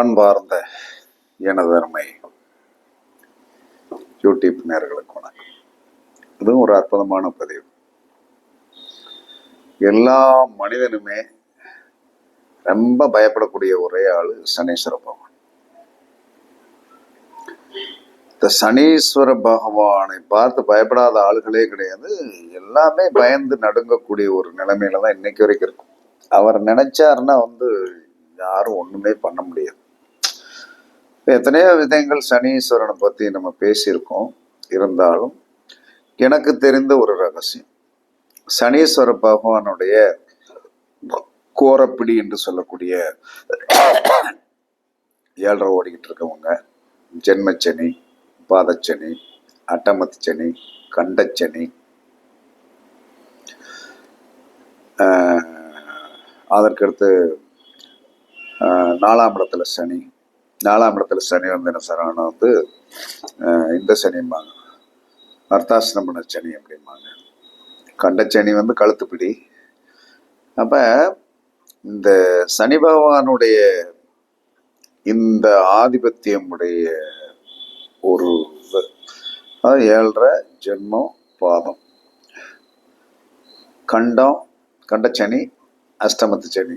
அன்பார்ந்த எனதருமை யூடியூப் நேர்களுக்கு வணக்கம். இதுவும் ஒரு அற்புதமான பதிவு. எல்லா மனிதனுமே ரொம்ப பயப்படக்கூடிய ஒரே ஆளு சனீஸ்வர பகவான். இந்த சனீஸ்வர பகவானை பார்த்து பயப்படாத ஆளுகளே கிடையாது. எல்லாமே பயந்து நடுங்கக்கூடிய ஒரு நிலைமையில தான் இன்னைக்கு வரைக்கும் இருக்கும். அவர் நினைச்சாருன்னா வந்து யாரும் ஒண்ணுமே பண்ண முடியாது. எத்தனையோ விதங்கள் சனீஸ்வரனை பற்றி நம்ம பேசியிருக்கோம். இருந்தாலும் எனக்கு தெரிந்த ஒரு ரகசியம். சனீஸ்வர பகவானுடைய கோரப்பிடி என்று சொல்லக்கூடிய ஏழரை ஓடிக்கிட்டு இருக்கவங்க ஜென்மச்சனி பாதச்சனி அட்டமத்துச்சனி கண்டச்சனி அதற்கடுத்து நாலாம் இடத்துல சனி நாலாம் இடத்துல சனி வந்து என்ன சரவணம் வந்து இந்த சனிம்பாங்க. அர்த்தாசிரமண சனி அப்படிம்பாங்க. கண்டச்சனி வந்து கழுத்துப்பிடி. அப்ப இந்த சனி பகவானுடைய இந்த ஆதிபத்தியம் உடைய ஒரு அதாவது ஏழரை ஜென்மம் பாதம். கண்டம் கண்டச்சனி அஷ்டமத்து சனி.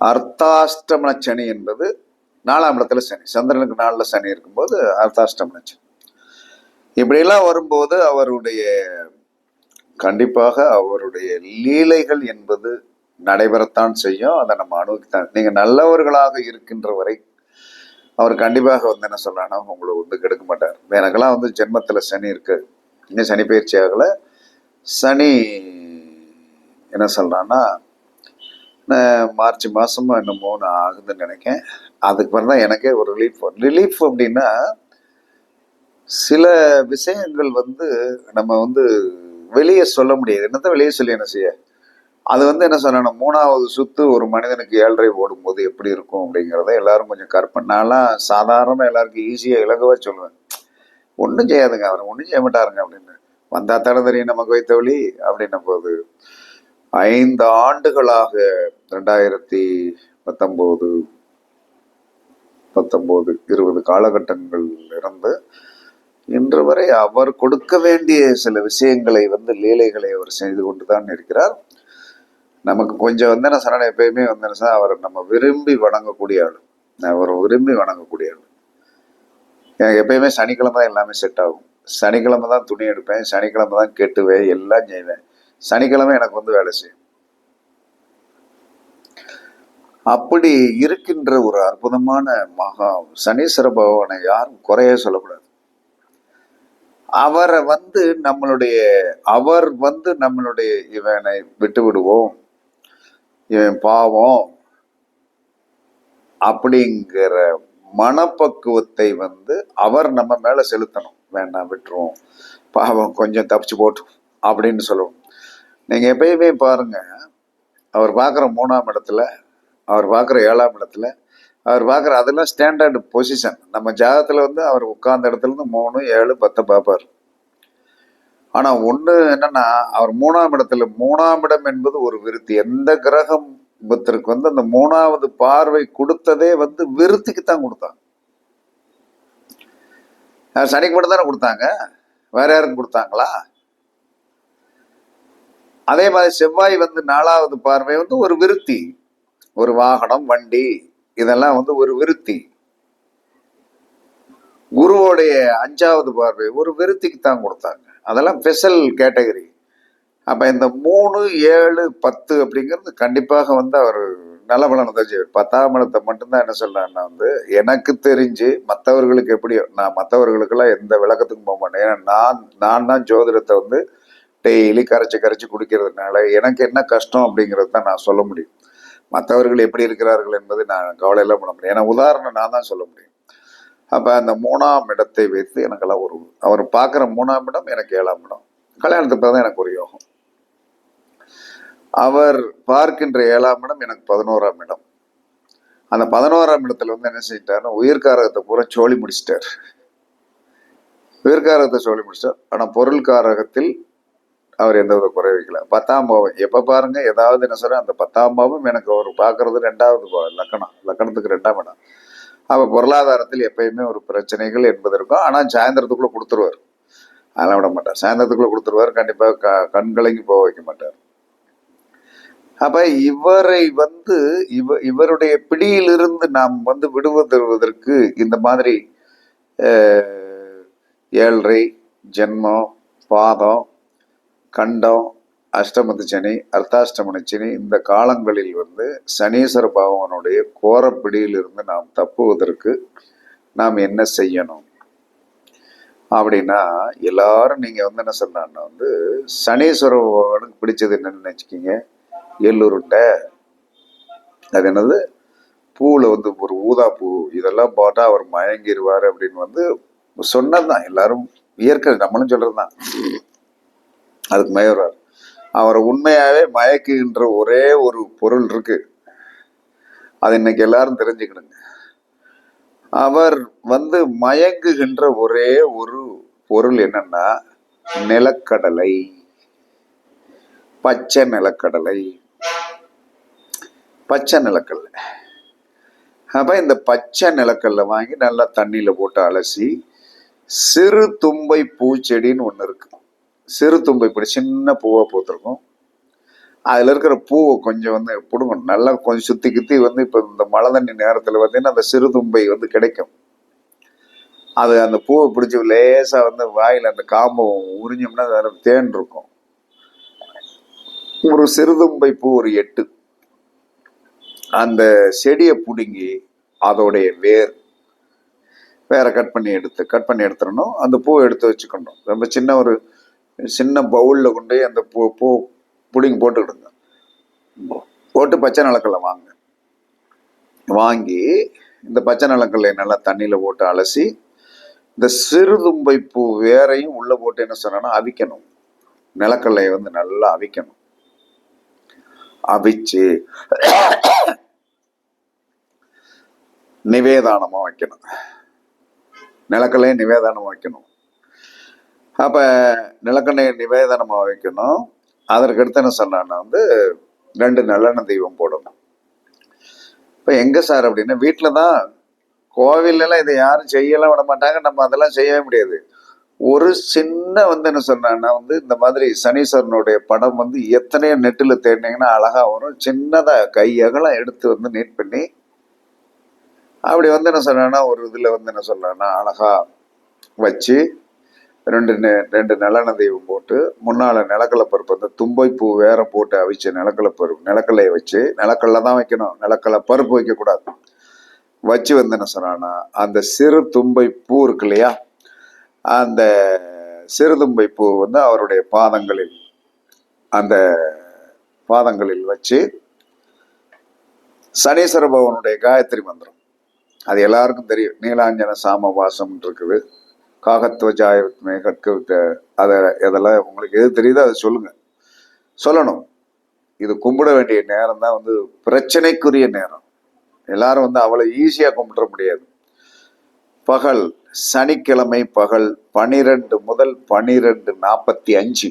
அர்த்தாஷ்டமன சனி என்பது நாலாம் இடத்துல சனி. சந்திரனுக்கு நாளில் சனி இருக்கும்போது அர்த்தாஷ்டம் சனி இப்படியெல்லாம் வரும்போது அவருடைய கண்டிப்பாக அவருடைய லீலைகள் என்பது நடைபெறத்தான் செய்யும். அதை நம்ம அனுபவித்தான் நீங்கள் நல்லவர்களாக இருக்கின்ற வரை அவர் கண்டிப்பாக வந்து என்ன சொல்றானா உங்களை வந்து கெடுக்க மாட்டார். எனக்கெல்லாம் வந்து ஜென்மத்தில் சனி இருக்குது இன்னும் சனி பயிற்சி ஆகலை. சனி என்ன சொல்கிறான்னா மார்ச் மாதமாக என்னமோ நான் ஆகுதுன்னு நினைக்கேன். அதுக்கு பிறகு தான் எனக்கே ஒரு ரிலீஃப் ரிலீஃப் அப்படின்னா சில விஷயங்கள் வந்து நம்ம வந்து வெளியே சொல்ல முடியாது. என்னத்த வெளியே சொல்லி என்ன செய்ய? அது வந்து என்ன சொன்னா மூணாவது சுத்து ஒரு மனிதனுக்கு ஏழரை ஓடும்போது எப்படி இருக்கும் அப்படிங்கிறத எல்லாரும் கொஞ்சம் கற்பனை. நான்லாம் சாதாரணமாக எல்லாருக்கும் ஈஸியாக இலகுவா சொல்லுவேன். ஒன்றும் செய்யாதுங்க அவர். ஒன்றும் செய்ய மாட்டாருங்க அப்படின்னு. வந்தா தானே தெரியும் நமக்கு வைத்த வழி அப்படின்ன போது ஐந்து ஆண்டுகளாக ரெண்டாயிரத்தி பத்தொம்போது பத்தொம்போது இருபது காலகட்டங்கள் இருந்து இன்று வரை அவர் கொடுக்க வேண்டிய சில விஷயங்களை வந்து லீலைகளை அவர் செய்து கொண்டு தான் இருக்கிறார். நமக்கு கொஞ்சம் வந்து என்ன சரண எப்பயுமே வந்து என்ன அவரை நம்ம விரும்பி வணங்கக்கூடிய ஆள். அவர் விரும்பி வணங்கக்கூடிய ஆள். எனக்கு எப்பயுமே சனிக்கிழமை தான் எல்லாமே செட் ஆகும். சனிக்கிழமை தான் துணி எடுப்பேன் சனிக்கிழமை தான் கெட்டுவேன் எல்லாம் செய்வேன். சனிக்கிழமை எனக்கு வந்து வேலை செய்யும். அப்படி இருக்கின்ற ஒரு அற்புதமான மகா சனீஸ்வர பகவானை யாரும் குறைய சொல்லக்கூடாது. அவரை வந்து நம்மளுடைய அவர் வந்து நம்மளுடைய இவனை விட்டு விடுவோம் இவன் பாவம் அப்படிங்கிற மனப்பக்குவத்தை வந்து அவர் நம்ம மேல செலுத்தணும். வேண்டாம் விட்டுருவோம். பாவம் கொஞ்சம் தப்பிச்சு போட்டும் அப்படின்னு சொல்லுவோம். நீங்க எப்பயுமே பாருங்க அவர் பார்க்குற மூணாம் இடத்துல அவர் பார்க்குற ஏழாம் இடத்துல அவர் பார்க்குற அதெல்லாம் ஸ்டாண்டர்டு பொசிஷன் நம்ம ஜாதகத்தில் வந்து அவர் உட்கார்ந்த இடத்துல இருந்து மூணு ஏழு பத்தை பார்ப்பார். ஆனால் ஒன்று என்னென்னா அவர் மூணாம் இடத்துல மூணாம் இடம் என்பது ஒரு விருத்தி. எந்த கிரகம் புத்தருக்கு வந்து அந்த மூணாவது பார்வை கொடுத்ததே வந்து விருத்திக்கு தான் கொடுத்தாங்க சனிக்கு மட்டும் தானே கொடுத்தாங்க? வேற யாருக்கும் கொடுத்தாங்களா? அதே மாதிரி செவ்வாய் வந்து நாலாவது பார்வை வந்து ஒரு விருத்தி. ஒரு வாகனம் வண்டி இதெல்லாம் வந்து ஒரு விருத்தி. குருவோடைய அஞ்சாவது பார்வை ஒரு விருத்திக்கு தான் கொடுத்தாங்க. அதெல்லாம் ஸ்பெஷல் கேட்டகரி. அப்போ இந்த மூணு ஏழு பத்து அப்படிங்கிறது கண்டிப்பாக வந்து அவர் நல்ல பலனை செய்வார். பத்தாம் இடத்தை மட்டும்தான் என்ன சொல்றேன்னா வந்து எனக்கு தெரிஞ்சு மற்றவர்களுக்கு எப்படியோ நான் மற்றவர்களுக்கெல்லாம் எந்த விளக்கத்துக்கும் போக மாட்டேன். ஏன்னா நான் நான் தான் ஜோதிடத்தை வந்து டெய்லி கரைச்சி கரைச்சி குடிக்கிறதுனால எனக்கு என்ன கஷ்டம் அப்படிங்கிறது தான் நான் சொல்ல முடியும். மற்றவர்கள் எப்படி இருக்கிறார்கள் என்பது நான் கவலையெல்லாம் பண்ண முடியும். ஏன்னா உதாரணம் நான் தான் சொல்ல முடியும். அப்ப அந்த மூணாம் இடத்தை வைத்து எனக்கெல்லாம் ஒரு அவர் பார்க்குற மூணாம் இடம் எனக்கு ஏழாம் இடம். கல்யாணத்துக்கு பிறகு தான் எனக்கு ஒரு யோகம். அவர் பார்க்கின்ற ஏழாம் இடம் எனக்கு பதினோராம் இடம். அந்த பதினோராம் இடத்துல வந்து என்ன செஞ்சிட்டாருன்னா உயிர்காரகத்தை பூரா சோழி முடிச்சிட்டார். உயிர்காரகத்தை சோழி முடிச்சிட்டார். ஆனால் பொருள்காரகத்தில் அவர் எந்த வித குறை வைக்கல. பத்தாம் பாவம். எப்போ பாருங்க? ஏதாவது என்ன சொல்ற அந்த பத்தாம் பாவம் எனக்கு அவர் பார்க்கறது ரெண்டாவது பாவம் லக்கணம். லக்கணத்துக்கு ரெண்டாம் இடம். அப்போ பொருளாதாரத்தில் எப்பயுமே ஒரு பிரச்சனைகள் என்பது இருக்கும். ஆனால் சாயந்தரத்துக்குள்ளே கொடுத்துருவார். அதெல்லாம் விட மாட்டார். சாயந்தரத்துக்குள்ளே கொடுத்துருவார். கண்டிப்பாக க கண்கலங்கி போக வைக்க மாட்டார். அப்போ இவரை வந்து இவ இவருடைய பிடியிலிருந்து நாம் வந்து விடுவதற்கு இந்த மாதிரி ஏழரை ஜென்மம் பாதம் கண்டம் அஷ்டமத்து சனி அர்த்தாஷ்டமன சனி இந்த காலங்களில் வந்து சனீஸ்வர பகவானுடைய கோரப்பிடியிலிருந்து நாம் தப்புவதற்கு நாம் என்ன செய்யணும்? அப்படின்னா எல்லாரும் நீங்கள் வந்து என்ன சொல்லலாம்னா வந்து சனீஸ்வர பகவானுக்கு பிடிச்சது என்னன்னு நினைச்சுக்கிங்க எள்ளுருண்டை அது என்னது? பூவில் வந்து ஒரு ஊதா பூ இதெல்லாம் போட்டால் அவர் மயங்கிடுவார் அப்படின்னு வந்து சொன்னது தான் எல்லாரும் இயற்கை நம்மளும் சொல்கிறது தான் அதுக்கு மயர்வார் அவரை உண்மையாவே மயக்குகின்ற ஒரே ஒரு பொருள் இருக்கு. அது இன்னைக்கு எல்லாரும் தெரிஞ்சுக்கணுங்க. அவர் வந்து மயங்குகின்ற ஒரே ஒரு பொருள் என்னன்னா நிலக்கடலை. பச்சை நிலக்கடலை. பச்சை நிலக்கடலை. அப்ப இந்த பச்சை நிலக்கடலை வாங்கி நல்லா தண்ணியில போட்டு அலசி சிறு தும்பை பூச்செடின்னு ஒன்று இருக்கு. சிறு தும்பை இப்படி சின்ன பூவாக பூத்திருக்கும். அதில் இருக்கிற பூவை கொஞ்சம் வந்து பிடுங்கணும் நல்லா கொஞ்சம் சுற்றி கித்தி வந்து இப்போ இந்த மழை தண்ணி நேரத்தில் பார்த்தீங்கன்னா அந்த சிறு தும்பை வந்து கிடைக்கும். அது அந்த பூவை பிடிச்சி லேசாக வந்து வாயில் அந்த காம்பை உறிஞ்சோம்னா அதுல தேன் இருக்கும். ஒரு சிறுதும்பை பூ ஒரு எட்டு. அந்த செடியை பிடுங்கி அதோடைய வேர் வேற கட் பண்ணி எடுத்து கட் பண்ணி எடுத்துடணும். அந்த பூவை எடுத்து வச்சுக்கணும். ரொம்ப சின்ன ஒரு சின்ன பவுலில் கொண்டு போய் அந்த பூ பூ பிடிங்கி போட்டுக்கிடுங்க. போட்டு பச்சை நிலக்கல்ல வாங்க. வாங்கி இந்த பச்சை நிலக்கல்லை நல்லா தண்ணியில் போட்டு அலசி இந்த சிறுதும்பை பூ வேரையும் உள்ளே போட்டு என்ன சொன்னேன்னா அவிக்கணும். நிலக்கல்லையை வந்து நல்லா அவிக்கணும். அவிச்சு நிவேதானமாக வைக்கணும். நிலக்கல்லையை நிவேதானமாக வைக்கணும். அப்போ நிலக்கண்ணையை நிவேதனமாக வைக்கணும். அதற்கு அடுத்து என்ன சொன்னான்னா வந்து ரெண்டு நல்லெண்ணெய் தெய்வம் போடணும். இப்போ எங்கே சார் அப்படின்னா வீட்டில் தான் கோவில்ல இதை யாரும் செய்யலாம் விட மாட்டாங்க. நம்ம அதெல்லாம் செய்யவே முடியாது. ஒரு சின்ன வந்து என்ன சொன்னான்னா வந்து இந்த மாதிரி சனீஸ்வரனுடைய படம் வந்து எத்தனையோ நெட்டில் தேடினீங்கன்னா அழகாக வரும். சின்னதாக கை அகலம் எடுத்து வந்து நீட் பண்ணி அப்படி வந்து என்ன சொன்னான்னா ஒரு இதில் வந்து என்ன சொல்லலாம்னா அழகாக வச்சு ரெண்டு நெ- ரெண்டு நிலெண்ணெய் தெய்வம் போட்டு முன்னால் நிலக்கலப்பருப்பு அந்த தும்பை பூ வேற போட்டு அவிச்ச நிலக்கலப்பருப்பு பருப்பு வச்சு நிலக்கல்ல தான் வைக்கணும். நிலக்கல்ல பருப்பு வைக்கக்கூடாது. வச்சு வந்து என்ன சொன்னான்னா அந்த சிறு தும்பை பூ இருக்கு இல்லையா? அந்த சிறுதும்பை பூ வந்து அவருடைய பாதங்களில் அந்த பாதங்களில் வச்சு சனீஸ்வர பவனுடைய காயத்ரி மந்திரம். அது எல்லாருக்கும் தெரியும். நீலாஞ்சன சாம வாசம் இருக்குது. காகத்வஜாயத்மே கற்கவித்த அதை இதெல்லாம் உங்களுக்கு எது தெரியுதோ அதை சொல்லுங்க. சொல்லணும். இது கும்பிட வேண்டிய நேரம் தான் வந்து பிரச்சனைக்குரிய நேரம். எல்லாரும் வந்து அவ்வளோ ஈஸியாக கும்பிட முடியாது. பகல் சனிக்கிழமை பகல் பனிரெண்டு முதல் பனிரெண்டு நாற்பத்தி அஞ்சு.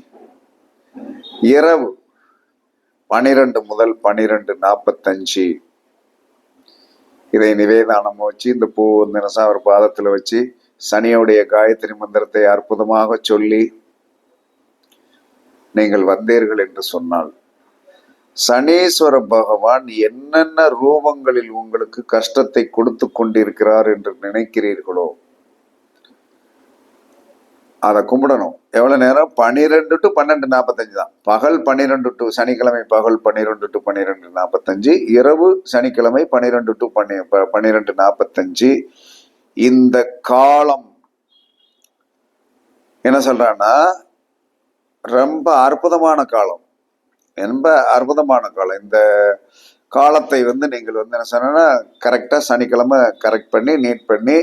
இரவு பனிரெண்டு முதல் பனிரெண்டு நாற்பத்தஞ்சு இதை நிவேதானமாக வச்சு இந்த பூ வந்து என்ன செய்ய, அவர் வச்சு சனியோடைய காயத்ரி மந்திரத்தை அற்புதமாக சொல்லி நீங்கள் வந்தீர்கள் என்று சொன்னால் சனீஸ்வர பகவான் என்னென்ன ரூபங்களில் உங்களுக்கு கஷ்டத்தை கொடுத்து கொண்டிருக்கிறார் என்று நினைக்கிறீர்களோ அதை கும்பிடணும். எவ்வளவு நேரம்? பன்னிரெண்டு டு பன்னெண்டு நாற்பத்தஞ்சு தான். பகல் பன்னிரெண்டு டு சனிக்கிழமை பகல் பன்னிரெண்டு டு பன்னிரெண்டு நாற்பத்தஞ்சு. இரவு சனிக்கிழமை பன்னிரெண்டு டு பன்னி பன்னிரெண்டு நாற்பத்தஞ்சு. இந்த காலம் என்ன சொல்றான்னா ரொம்ப அற்புதமான காலம். ரொம்ப அற்புதமான காலம். இந்த காலத்தை வந்து நீங்கள் வந்து என்ன சொன்னா கரெக்டாக சனிக்கிழமை கரெக்ட் பண்ணி நீட் பண்ணி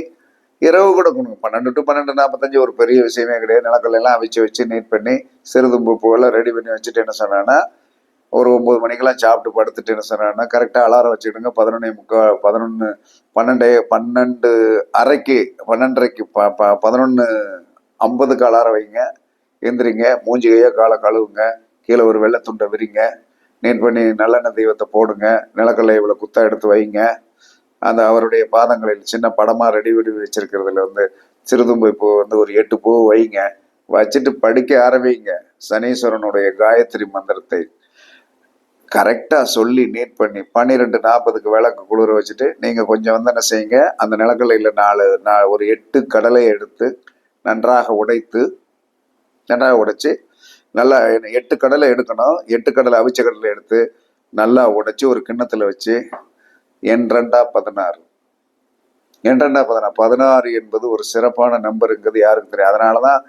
இரவு கூட கொடுங்க. பன்னெண்டு டு பன்னெண்டு நாற்பத்தஞ்சு ஒரு பெரிய விஷயமே கிடையாது. நிலக்கல்லாம் அவிச்சு வச்சு நீட் பண்ணி சிறுதும்பு பூவெல்லாம் ரெடி பண்ணி வச்சுட்டு என்ன சொன்னான்னா ஒரு ஒன்பது மணிக்கெல்லாம் சாப்பிட்டு படுத்துட்டு என்ன சொன்னா கரெக்டாக அலாரம் வச்சுக்கிடுங்க. பதினொன்னே முக்கால் பதினொன்று பன்னெண்டு பன்னெண்டு அரைக்கு பன்னெண்டரைக்கு ப ப பதினொன்று ஐம்பதுக்கு அலாரம் வைங்க. எந்திரிங்க. மூஞ்சி கையோ காலை கழுவுங்க. கீழே ஒரு வெள்ளை துண்டை விரிங்க. நீட் பண்ணி நல்லெண்ணெய் தெய்வத்தை போடுங்க. நிலக்கடலை இவ்வளோ குத்தா எடுத்து வைங்க. அந்த அவருடைய பாதங்களில் சின்ன படமாக ரெடி வெடி வச்சிருக்கிறதுல வந்து சிறுதும்பை பூ வந்து ஒரு எட்டு பூ வைங்க. வச்சுட்டு படிக்க ஆரம்பிங்க. சனீஸ்வரனுடைய காயத்ரி மந்திரத்தை கரெக்டாக சொல்லி நீட் பண்ணி பன்னிரெண்டு நாற்பதுக்கு விளக்கு குளிர வச்சுட்டு நீங்கள் கொஞ்சம் வந்து என்ன செய்யுங்க அந்த நிலக்கடலையில் நாலு நா- ஒரு எட்டு கடலை எடுத்து நன்றாக உடைத்து நன்றாக உடைச்சி நல்லா எட்டு கடலை எடுக்கணும். எட்டு கடலை அவிச்ச கடலை எடுத்து நல்லா உடைச்சி ஒரு கிண்ணத்தில் வச்சு என் ரெண்டா பதினாறு. என்றண்டா ரெண்டா பதினாறு. பதினாறு என்பது ஒரு சிறப்பான நம்பருங்கிறது யாருக்கு தெரியும் அதனால தான்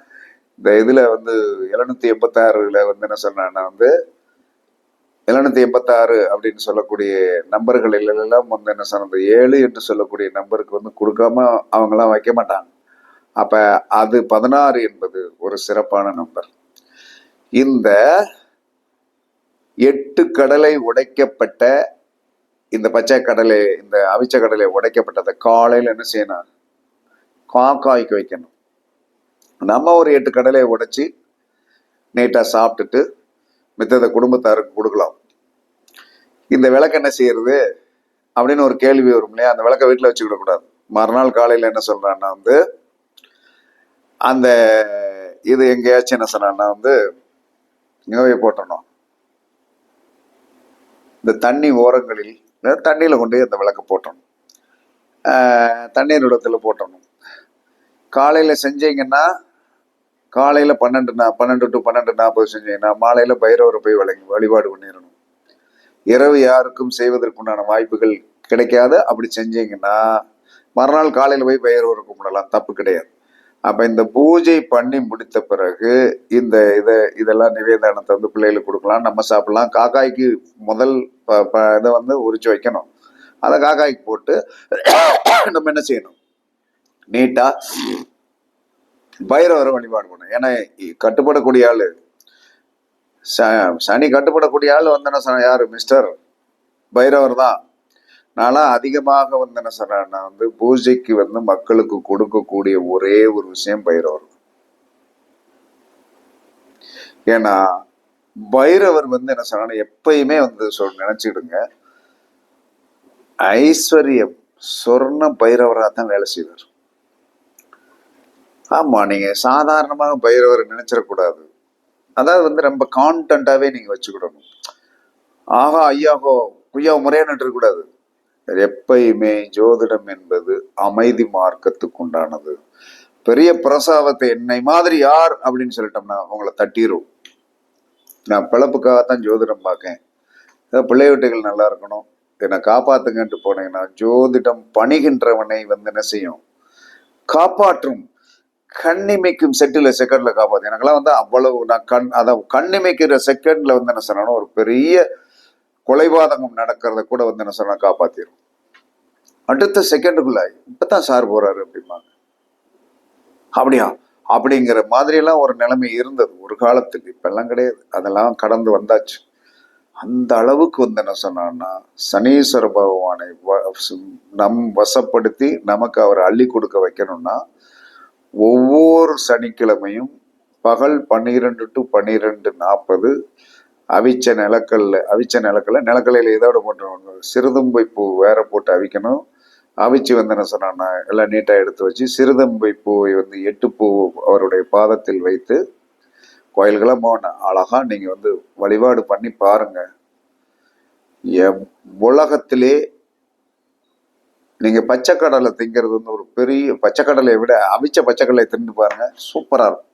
இந்த இதில் வந்து எழுநூத்தி எண்பத்தாறுல வந்து என்ன சொன்னேன்னா வந்து எழுநூத்தி எண்பத்தாறு அப்படின்னு சொல்லக்கூடிய நம்பர்களில் எல்லாம் வந்து என்ன சொன்னது? ஏழு என்று சொல்லக்கூடிய நம்பருக்கு வந்து கொடுக்காம அவங்கெல்லாம் வைக்க மாட்டாங்க. அப்ப அது பதினாறு என்பது ஒரு சிறப்பான நம்பர். இந்த எட்டு கடலை உடைக்கப்பட்ட இந்த பச்சை கடலை இந்த அவிச்ச கடலை உடைக்கப்பட்டதை காலையில் என்ன செய்யணும்? காக்காய்க்கு வைக்கணும். நம்ம ஒரு எட்டு கடலையை உடைச்சி நீட்டாக சாப்பிட்டுட்டு மித்ததை குடும்பத்தாருக்கு கொடுக்கலாம். இந்த விளக்கு என்ன செய்யறது? அப்படின்னு ஒரு கேள்வி வரும் இல்லையா? அந்த விளக்கை வீட்டில் வச்சுக்கிட கூடாது. மறுநாள் காலையில் என்ன சொல்றான்னா வந்து அந்த இது எங்கேயாச்சும் என்ன சொன்னான்னா வந்து இங்கே போய் போட்டணும் இந்த தண்ணி ஓரங்களில் தண்ணியில் கொண்டு போய் அந்த விளக்கை போட்டணும். தண்ணீர் இடத்துல போட்டணும். காலையில் செஞ்சீங்கன்னா காலையில் பன்னெண்டு நா பன்னெண்டு டு பன்னெண்டு நாற்பது செஞ்சீங்கன்னா மாலையில் பைரவரை போய் வழங்கி வழிபாடு பண்ணிடணும். இரவு யாருக்கும் செய்வதற்குண்டான வாய்ப்புகள் கிடைக்காது. அப்படி செஞ்சீங்கன்னா மறுநாள் காலையில் போய் பைரவரை கும்பிடலாம். தப்பு கிடையாது. அப்போ இந்த பூஜை பண்ணி முடித்த பிறகு இந்த இதை இதெல்லாம் நிவேதானத்தை வந்து பிள்ளைகளுக்கு கொடுக்கலாம். நம்ம சாப்பிடலாம். காக்காய்க்கு முதல் ப ப இதை வந்து உரிச்சு வைக்கணும். அதை காக்காய்க்கு போட்டு நம்ம என்ன செய்யணும்? நீட்டாக பைரவரை வழிபாடு பண்ணணும் ஏன்னா கட்டுப்படக்கூடிய ஆள். ச- சனி கட்டுப்படக்கூடிய ஆள் வந்து யார்? மிஸ்டர் பைரவர் தான். நான்லாம் அதிகமாக வந்து என்ன சொல்றேன்னா வந்து பூஜைக்கு வந்து மக்களுக்கு கொடுக்கக்கூடிய ஒரே ஒரு விஷயம் பைரவர். ஏன்னா பைரவர் வந்து என்ன சொன்னா எப்பயுமே வந்து சொல் நினைச்சிடுங்க ஐஸ்வர்யம் சொர்ண பைரவராக தான் வேலை செய்வார். ஆமாம் நீங்கள் சாதாரணமாக பயிரவர் நினைச்சிடக்கூடாது. அதாவது வந்து ரொம்ப கான்டென்ட்டாகவே நீங்கள் வச்சுக்கிடணும். ஆஹா ஐயாஹோ குய்யா முறையாக நின்றுக்கூடாது எப்பயுமே ஜோதிடம் என்பது அமைதி மார்க்கத்துக்கு உண்டானது. பெரிய பிரசாவத்தை என்னை மாதிரி யார் அப்படின்னு சொல்லிட்டோம்னா உங்களை தட்டிரும். நான் பிழப்புக்காகத்தான் ஜோதிடம் பார்க்கேன். ஏதோ பிள்ளை வீட்டுகள் நல்லா இருக்கணும். என்னை காப்பாத்துங்கன்ட்டு போனீங்கன்னா ஜோதிடம் பணிகின்றவனை வந்து என்ன செய்யும்? காப்பாற்றும். கண்ணிமைக்கும் செட்டில் செகண்ட்ல காப்பாத்து. எனக்கெல்லாம் வந்து அவ்வளவு நான் கண் அதை கண்ணிமைக்கிற செகண்ட்ல வந்து என்ன சொன்னா ஒரு பெரிய கொலைபாதகம் நடக்கிறத கூட வந்து என்ன சொன்னா காப்பாத்திரும். அடுத்த செகண்டுக்குள்ள இப்பதான் சார் போறாரு அப்படிம்பாங்க. அப்படியா? அப்படிங்கிற மாதிரி எல்லாம் ஒரு நிலைமை இருந்தது. ஒரு காலத்துக்கு இப்பெல்லாம் கிடையாது. அதெல்லாம் கடந்து வந்தாச்சு. அந்த அளவுக்கு வந்து என்ன சொன்னான்னா சனீஸ்வர பகவானை வ- நம் வசப்படுத்தி நமக்கு அவர் அள்ளி கொடுக்க வைக்கணும்னா ஒவ்வொரு சனிக்கிழமையும் பகல் பன்னிரெண்டு டு பன்னிரெண்டு நாற்பது அவிச்ச நிலக்கல்ல அவிச்ச நிலக்கல்ல நிலக்கல்லையில் இதோட போட்டு சிறுதும்பை பூ வேற போட்டு அவிக்கணும். அவிச்சு வந்து என்ன சொன்னான்னா எல்லாம் நீட்டாக எடுத்து வச்சு சிறுதம்பை பூவை வந்து எட்டு பூ அவருடைய பாதத்தில் வைத்து கோயில்களை போகணும் அழகாக நீங்கள் வந்து வழிபாடு பண்ணி பாருங்கள் எம் உலகத்திலே நீங்க பச்சைக்கடலை திங்கிறது வந்து ஒரு பெரிய பச்சைக்கடலையை விட அவிச்ச பச்சைக்கடலை தின்னு பாருங்க சூப்பரா இருக்கும்.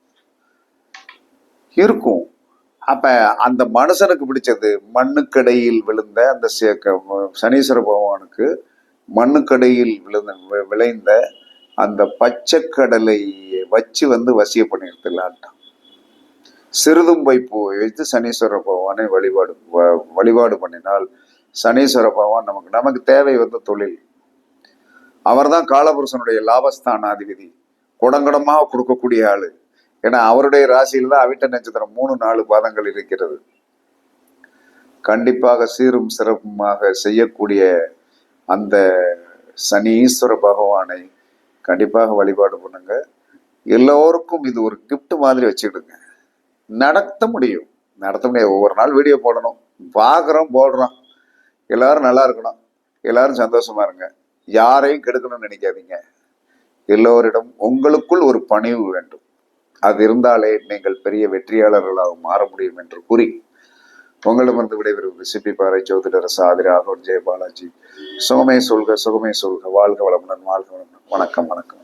இருக்கும். அப்ப அந்த மனுஷனுக்கு பிடிச்சது மண்ணுக்கடையில் விழுந்த அந்த சே- க- சனீஸ்வர பகவானுக்கு மண்ணுக்கடையில் விழுந்த வி- விளைந்த அந்த பச்சைக்கடலை வச்சு வந்து வசிய பண்ணியிருக்கலான்ட்டான் சிறுதும்பை பூவை வைத்து சனீஸ்வர பகவானை வழிபாடு வ- வழிபாடு பண்ணினால் சனீஸ்வர பகவான் நமக்கு நமக்கு தேவை வந்து தொழில். அவர்தான் காலபுருஷனுடைய லாபஸ்தானாதிபதி. குடங்குடமாக கொடுக்கக்கூடிய ஆளு. ஏன்னா அவருடைய ராசியில் தான் அவிட்ட நட்சத்திரம் மூணு நாலு பாதங்கள் இருக்கிறது. கண்டிப்பாக சீரும் சிறப்புமாக செய்யக்கூடிய அந்த சனீஸ்வர பகவானை கண்டிப்பாக வழிபாடு பண்ணுங்க. எல்லோருக்கும் இது ஒரு கிஃப்ட் மாதிரி வச்சுக்கிடுங்க. நடத்த முடியும். நடத்த முடியாது. ஒவ்வொரு நாள் வீடியோ போடணும். பார்க்குறோம் போடுறோம் எல்லாரும் நல்லா இருக்கணும். எல்லாரும் சந்தோஷமா இருங்க. யாரையும் கெடுக்கணும்னு நினைக்காதீங்க. எல்லோரிடம் உங்களுக்குள் ஒரு பணிவு வேண்டும். அது இருந்தாலே நீங்கள் பெரிய வெற்றியாளர்களாக மாற முடியும் என்று கூறி உங்களிடமிருந்து விடைபெறுவது சிப்பி பாறை ஜோதிடர் சாதி ராகவன் ஜெயபாலாஜி. சுகமே சொல்க சுகமே சொல்க. வாழ்க வளமுடன் வாழ்க வளமுடன். வணக்கம் வணக்கம்.